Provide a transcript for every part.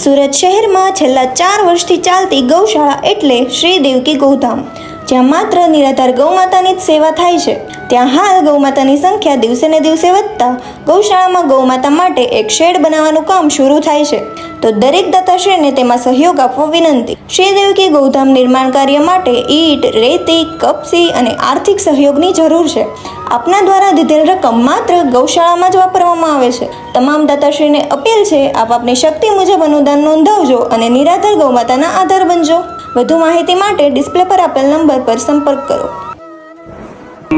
સુરત શહેરમાં છેલ્લા ચાર વર્ષથી ચાલતી ગૌશાળા એટલે શ્રી દેવકી ગૌધામ, જ્યાં માત્ર નિરાધાર ગૌમાતાની જ સેવા થાય છે. ત્યાં હાલ ગૌમાતાની સંખ્યા દિવસે ને દિવસે વધતા ગૌશાળામાં ગૌમાતા માટે એક શેડ બનાવવાનું કામ શરૂ થાય છે. તો દરેક દાતાશ્રીને તેમાં સહયોગ આપવો વિનંતી. શ્રી દેવકી ગૌધામ નિર્માણ કાર્ય માટે ઈંટ, રેતી, કપસી અને આર્થિક સહયોગની જરૂર છે. આપના દ્વારા દીધેલ રકમ માત્ર ગૌશાળામાં જ વાપરવામાં આવે છે. તમામ દાતાશ્રીને અપીલ છે, આપ આપની શક્તિ મુજબ અનુદાન નોંધાવજો અને નિરાધાર ગૌમાતાના આધાર બનજો. વધુ માહિતી માટે ડિસ્પ્લે પર આપેલ નંબર પર સંપર્ક કરો.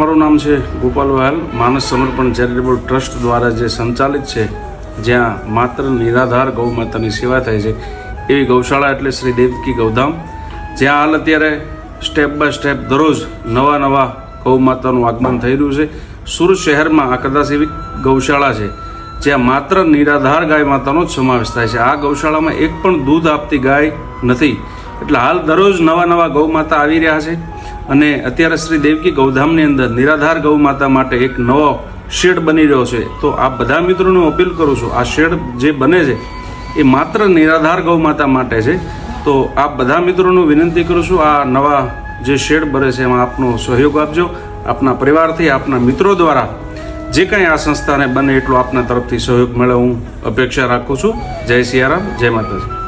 મારું નામ છે ગોપાલ વહાલ. માનસ સમર્પણ ચેરિટેબલ ટ્રસ્ટ દ્વારા જે સંચાલિત છે, જ્યાં માત્ર નિરાધાર ગૌ માતાની સેવા થાય છે, એવી ગૌશાળા એટલે શ્રી દેવકી ગૌધામ. જ્યાં હાલ અત્યારે સ્ટેપ બાય સ્ટેપ દરરોજ નવા નવા ગૌ માતાનું આગમન થઈ રહ્યું છે. સુરત શહેરમાં આ કદાચ એવી ગૌશાળા છે, જ્યાં માત્ર નિરાધાર ગાય માતાનો જ સમાવેશ થાય છે. આ ગૌશાળામાં એક પણ દૂધ આપતી ગાય નથી. એટલે હાલ દરરોજ નવા નવા ગૌ માતા આવી રહ્યા છે અને અત્યારે શ્રી દેવકી ગૌધામની અંદર નિરાધાર ગૌ માતા માટે એક નવો શેડ બની રહ્યો છે. તો આ બધા મિત્રોને અપીલ કરું છું, આ શેડ જે બને છે, એ માત્ર નિરાધાર ગૌ માતા માટે છે. તો આ બધા મિત્રોનું વિનંતી કરું છું, આ નવા જે શેડ ભરે છે એમાં આપનો સહયોગ આપજો. આપના પરિવારથી, આપના મિત્રો દ્વારા જે કંઈ આ સંસ્થાને બને એટલો આપના તરફથી સહયોગ મળે હું અપેક્ષા રાખું છું. જય સિયારામ, જય માતાજી.